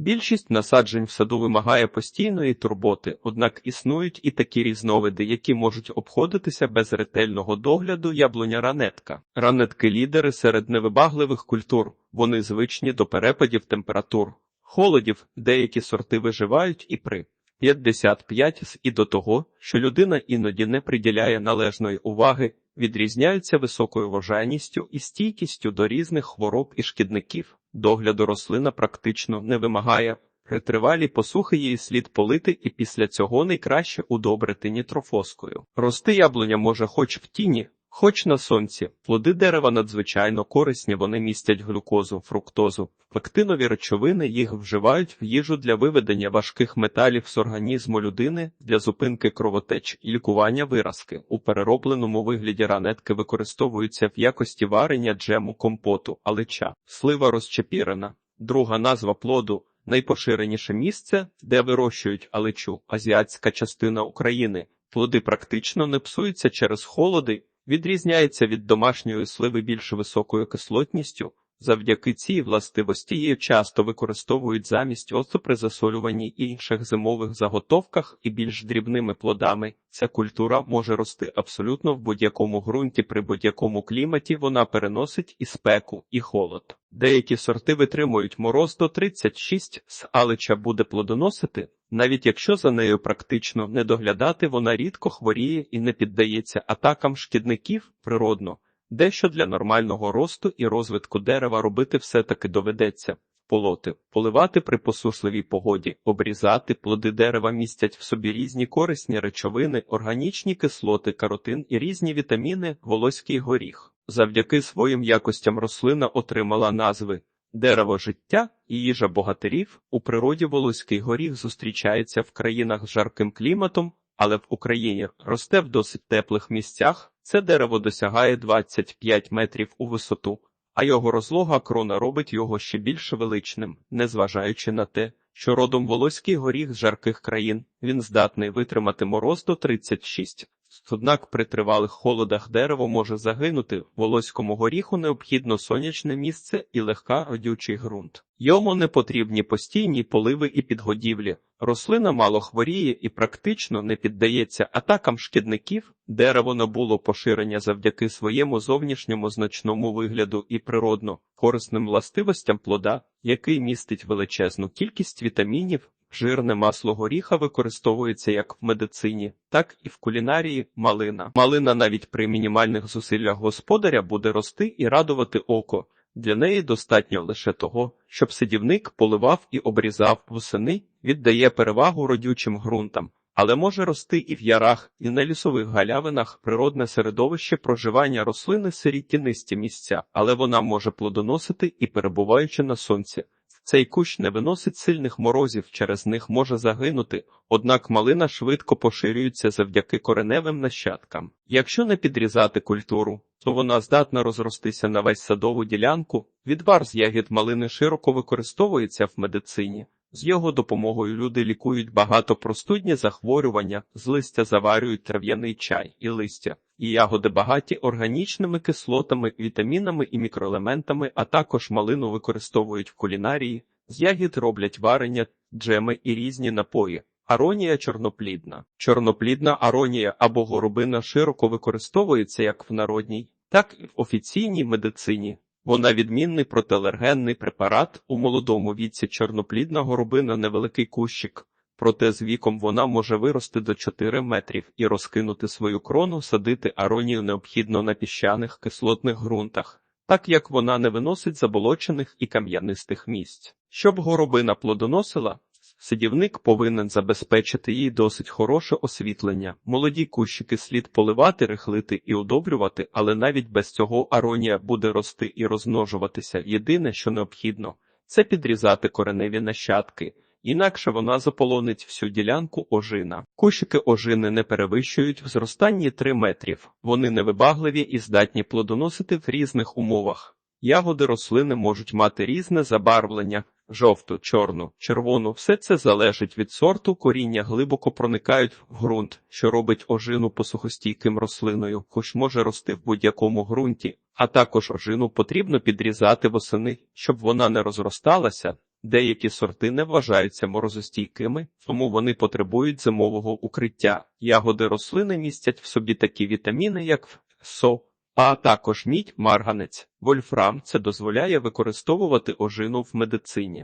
Більшість насаджень в саду вимагає постійної турботи, однак існують і такі різновиди, які можуть обходитися без ретельного догляду яблуня ранетка. Ранетки лідери серед невибагливих культур, вони звичні до перепадів температур, холодів, деякі сорти виживають і при 55 з і до того, що людина іноді не приділяє належної уваги, відрізняються високою врожайністю і стійкістю до різних хвороб і шкідників. Догляду рослина практично не вимагає. При тривалій посухи її слід полити і після цього найкраще удобрити нітрофоскою. Рости яблуня може хоч в тіні, хоч на сонці. Плоди дерева надзвичайно корисні, вони містять глюкозу, фруктозу, пектинові речовини, їх вживають в їжу для виведення важких металів з організму людини, для зупинки кровотеч і лікування виразки. У переробленому вигляді ранетки використовуються в якості варення джему, компоту, алича, слива розчепірена. Друга назва плоду найпоширеніше місце, де вирощують аличу, азіатська частина України. Плоди практично не псуються через холоди, відрізняється від домашньої сливи більш високою кислотністю. Завдяки цій властивості її часто використовують замість оцту при засолюванні інших зимових заготовках і більш дрібними плодами. Ця культура може рости абсолютно в будь-якому ґрунті, при будь-якому кліматі вона переносить і спеку, і холод. Деякі сорти витримують мороз до 36 з алича буде плодоносити, навіть якщо за нею практично не доглядати, вона рідко хворіє і не піддається атакам шкідників природно. Дещо для нормального росту і розвитку дерева робити все-таки доведеться. Полоти, поливати при посушливій погоді, обрізати плоди дерева містять в собі різні корисні речовини, органічні кислоти, каротин і різні вітаміни, волоський горіх. Завдяки своїм якостям рослина отримала назви дерево життя і їжа богатирів. У природі волоський горіх зустрічається в країнах з жарким кліматом, але в Україні росте в досить теплих місцях. Це дерево досягає 25 метрів у висоту, а його розлога крона робить його ще більш величним, незважаючи на те, що родом волоський горіх з жарких країн, він здатний витримати мороз до 36. Однак при тривалих холодах дерево може загинути. Волоському горіху необхідно сонячне місце і легка родючий ґрунт. Йому не потрібні постійні поливи і підгодівлі. Рослина мало хворіє і практично не піддається атакам шкідників. Дерево набуло поширення завдяки своєму зовнішньому значному вигляду і природно корисним властивостям плода, який містить величезну кількість вітамінів. Жирне масло горіха використовується як в медицині, так і в кулінарії малина. Малина навіть при мінімальних зусиллях господаря буде рости і радувати око. Для неї достатньо лише того, щоб сидівник поливав і обрізав восени, віддає перевагу родючим ґрунтам, але може рости і в ярах, і на лісових галявинах природне середовище проживання рослини сирі тінисті місця, але вона може плодоносити і перебуваючи на сонці. Цей кущ не виносить сильних морозів, через них може загинути, однак малина швидко поширюється завдяки кореневим нащадкам. Якщо не підрізати культуру, то вона здатна розростися на весь садову ділянку. Відвар з ягід малини широко використовується в медицині. З його допомогою люди лікують багатопростудні захворювання, з листя заварюють трав'яний чай і листя, і ягоди багаті органічними кислотами, вітамінами і мікроелементами, а також малину використовують в кулінарії, з ягід роблять варення, джеми і різні напої. Аронія чорноплідна. Чорноплідна аронія або горобина широко використовується як в народній, так і в офіційній медицині. Вона відмінний протиалергенний препарат у молодому віці чорноплідна горобина невеликий кущик, проте з віком вона може вирости до 4 метрів і розкинути свою крону, садити аронію необхідно на піщаних кислотних ґрунтах, так як вона не виносить заболочених і кам'янистих місць. Щоб горобина плодоносила, Сидівник повинен забезпечити їй досить хороше освітлення. Молоді кущики слід поливати, рихлити і удобрювати, але навіть без цього аронія буде рости і розмножуватися. Єдине, що необхідно, це підрізати кореневі нащадки, інакше вона заполонить всю ділянку ожина. Кущики ожини не перевищують в зростанні 3 метрів. Вони невибагливі і здатні плодоносити в різних умовах. Ягоди рослини можуть мати різне забарвлення жовту, чорну, червону. Все це залежить від сорту, коріння глибоко проникають в ґрунт, що робить ожину посухостійким рослиною, хоч може рости в будь-якому ґрунті, а також ожину потрібно підрізати восени, щоб вона не розросталася. Деякі сорти не вважаються морозостійкими, тому вони потребують зимового укриття. Ягоди рослини містять в собі такі вітаміни, як со, а також мідь, марганець, вольфрам. Це дозволяє використовувати ожину в медицині.